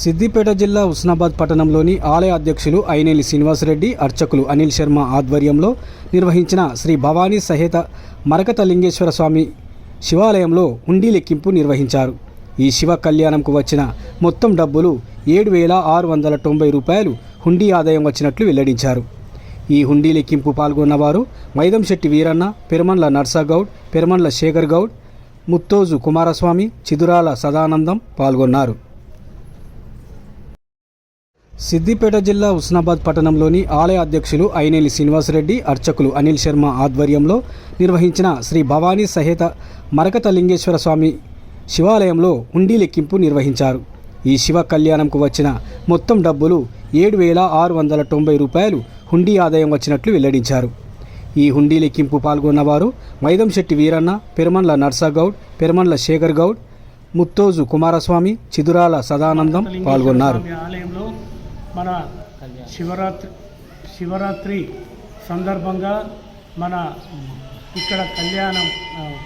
సిద్దిపేట జిల్లా హుస్నాబాద్ పట్టణంలోని ఆలయ అధ్యక్షులు ఐనేలి శ్రీనివాసరెడ్డి అర్చకులు అనిల్ శర్మ ఆధ్వర్యంలో నిర్వహించిన శ్రీ భవానీ సహేత మరకతలింగేశ్వర స్వామి శివాలయంలో హుండీ లెక్కింపు నిర్వహించారు. ఈ శివ కళ్యాణంకు వచ్చిన మొత్తం డబ్బులు ఏడు వేల ఆరు వందల తొంభై రూపాయలు హుండీ ఆదాయం వచ్చినట్లు వెల్లడించారు. ఈ హుండీ లెక్కింపు పాల్గొన్నవారు మైదంశెట్టి వీరన్న పెరమండ్ల నర్సాగౌడ్ పెరమండ్ల శేఖర్ గౌడ్ ముత్తోజు కుమారస్వామి చిదురాల సదానందం పాల్గొన్నారు. సిద్దిపేట జిల్లా హుస్నాబాద్ పట్టణంలోని ఆలయ అధ్యక్షులు ఐనేలి శ్రీనివాసరెడ్డి అర్చకులు అనిల్ శర్మ ఆధ్వర్యంలో నిర్వహించిన శ్రీ భవానీ సహేత మరకతలింగేశ్వర స్వామి శివాలయంలో హుండీ లెక్కింపు నిర్వహించారు. ఈ శివ కళ్యాణంకు వచ్చిన మొత్తం డబ్బులు ఏడు వేల ఆరు వందల తొంభై రూపాయలు హుండీ ఆదాయం వచ్చినట్లు వెల్లడించారు. ఈ హుండీ లెక్కింపు పాల్గొన్నవారు మైదంశెట్టి వీరన్న పెరమండ్ల నర్సాగౌడ్ పెరమండ్ల శేఖర్ గౌడ్ ముత్తోజు కుమారస్వామి చిదురాల సదానందం పాల్గొన్నారు. మన శివరాత్రి శివరాత్రి సందర్భంగా మన ఇక్కడ కళ్యాణం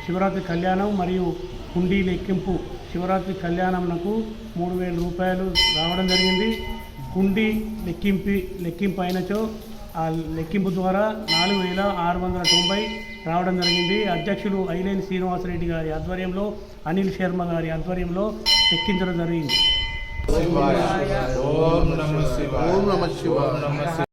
శివరాత్రి కళ్యాణం మరియు హుండీ లెక్కింపు శివరాత్రి కళ్యాణంకు మూడు వేల రూపాయలు రావడం జరిగింది. హుండీ లెక్కింపి లెక్కింపు అయినచో ఆ లెక్కింపు ద్వారా నాలుగు వేల ఆరు వందల తొంభై రావడం జరిగింది. అధ్యక్షులు ఐలేని శ్రీనివాసరెడ్డి గారి ఆధ్వర్యంలో అనిల్ శర్మ గారి ఆధ్వర్యంలో లెక్కించడం జరిగింది. ఓం నమ శివాయ